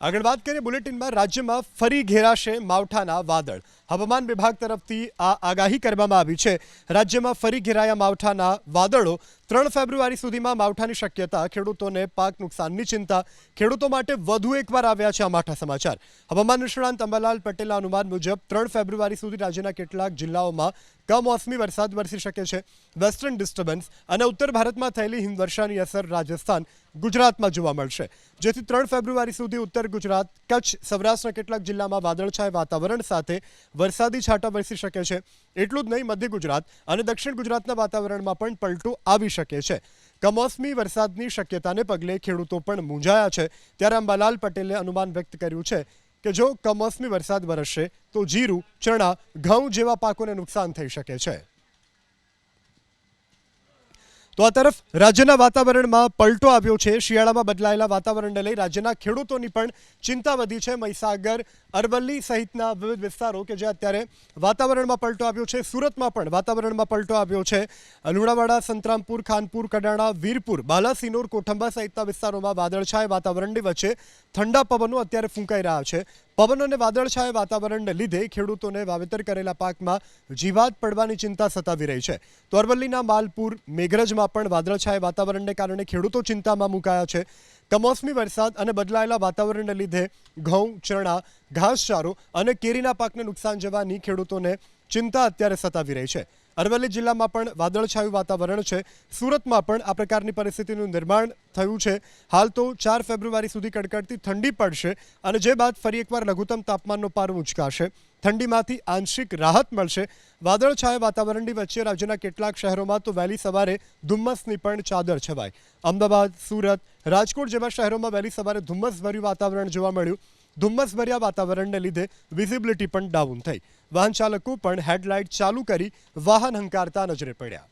આગળ વાત કરીએ બુલેટિનમાં રાજ્યમાં ફરી ઘેરાશે માવઠાના વાદળ. હવામાન વિભાગ તરફથી આ આગાહી કરવામાં આવી છે. રાજ્યમાં ફરી ઘેરાયા માવઠાના વાદળો ત્રણ ફેબ્રુઆરી સુધીમાં માવઠાની શક્યતા, ખેડૂતોને પાક નુકસાનની ચિંતા, ખેડૂતો માટે વધુ એકવાર આવ્યા છે આ માઠા સમાચાર. હવામાન નિષ્ણાંત અંબાલાલ પટેલના અનુમાન મુજબ, ત્રણ ફેબ્રુઆરી સુધી રાજ્યના કેટલાક જિલ્લાઓમાં કમોસમી વરસાદ વરસી શકે છે. વેસ્ટર્ન ડિસ્ટર્બન્સ અને ઉત્તર ભારતમાં થયેલી હિમવર્ષાની અસર રાજસ્થાન, ગુજરાતમાં જોવા મળશે. જેથી ત્રણ ફેબ્રુઆરી સુધી ઉત્તર ગુજરાત, કચ્છ, સૌરાષ્ટ્રના કેટલાક જિલ્લામાં વાદળછાયા વાતાવરણ સાથે વરસાદી છાંટા વરસી શકે છે. એટલું જ નહીં, મધ્ય ગુજરાત અને દક્ષિણ ગુજરાતના વાતાવરણમાં પણ પલટો આવી શકે છે. કમોસમી વરસાદની શક્યતાને પગલે ખેડૂતો પણ મૂંઝાયા છે. ત્યારે અંબાલાલ પટેલે અનુમાન વ્યક્ત કર્યું છે કે જો કમોસમી વરસાદ વરસશે તો જીરું, ચણા, ઘઉં જેવા પાકોને નુકસાન થઈ શકે છે. તો આ તરફ રાજ્યના વાતાવરણમાં પલટો આવ્યો છે. શિયાળામાં બદલાયેલા વાતાવરણને લઈ રાજ્યના ખેડૂતોની પણ ચિંતા વધી છે. મહીસાગર, અરવલ્લી સહિતના વિવિધ વિસ્તારો કે જે અત્યારે વાતાવરણમાં પલટો આવ્યો છે. સુરતમાં પણ વાતાવરણમાં પલટો આવ્યો છે. લુણાવાડા, સંતરામપુર, ખાનપુર, કડાણા, વીરપુર બાલાસિનોર કોઠંબા સહિતના વિસ્તારોમાં વાદળછાય વાતાવરણની વચ્ચે ઠંડા પવનો અત્યારે ફૂંકાઈ રહ્યા છે. પવન અને વાદળછાયા વાતાવરણને લીધે ખેડૂતોને વાવેતર કરેલા પાકમાં જીવાત પડવાની ચિંતા સતાવી રહી છે. તો અરવલ્લીના માલપુર, મેઘરજમાં પણ વાદળછાયા વાતાવરણને કારણે ખેડૂતો ચિંતામાં મુકાયા છે. કમોસમી વરસાદ અને બદલાયેલા વાતાવરણને લીધે ઘઉં, ચણા, ઘાસચારો અને કેરીના પાકને નુકસાન જવાની ખેડૂતોને ચિંતા અત્યારે સતાવી રહી છે. અરવલ્લી જિલ્લામાં પણ વાદળછાયું વાતાવરણ છે. સુરતમાં પણ આ પ્રકારની પરિસ્થિતિનું નિર્માણ થયું છે. હાલ તો ચાર ફેબ્રુઆરી સુધી કડકડતી ઠંડી પડશે અને જે બાદ ફરી એકવાર લઘુત્તમ તાપમાનનો પારો ઉંચકાશે. ઠંડીમાંથી આંશિક રાહત મળશે. વાદળછાયા વાતાવરણની વચ્ચે રાજ્યના કેટલાક શહેરોમાં તો વહેલી સવારે ધુમ્મસની પણ ચાદર છવાય અમદાવાદ, સુરત, રાજકોટ જેવા શહેરોમાં વહેલી સવારે ધુમ્મસભર્યું વાતાવરણ જોવા મળ્યું. ધુમ્મસભર્યા વાતાવરણને લીધે વિઝિબિલિટી પણ ડાઉન થઈ. વાહન ચાલકો પણ હેડલાઇટ ચાલુ કરી વાહન હંકારતા નજરે પડ્યા.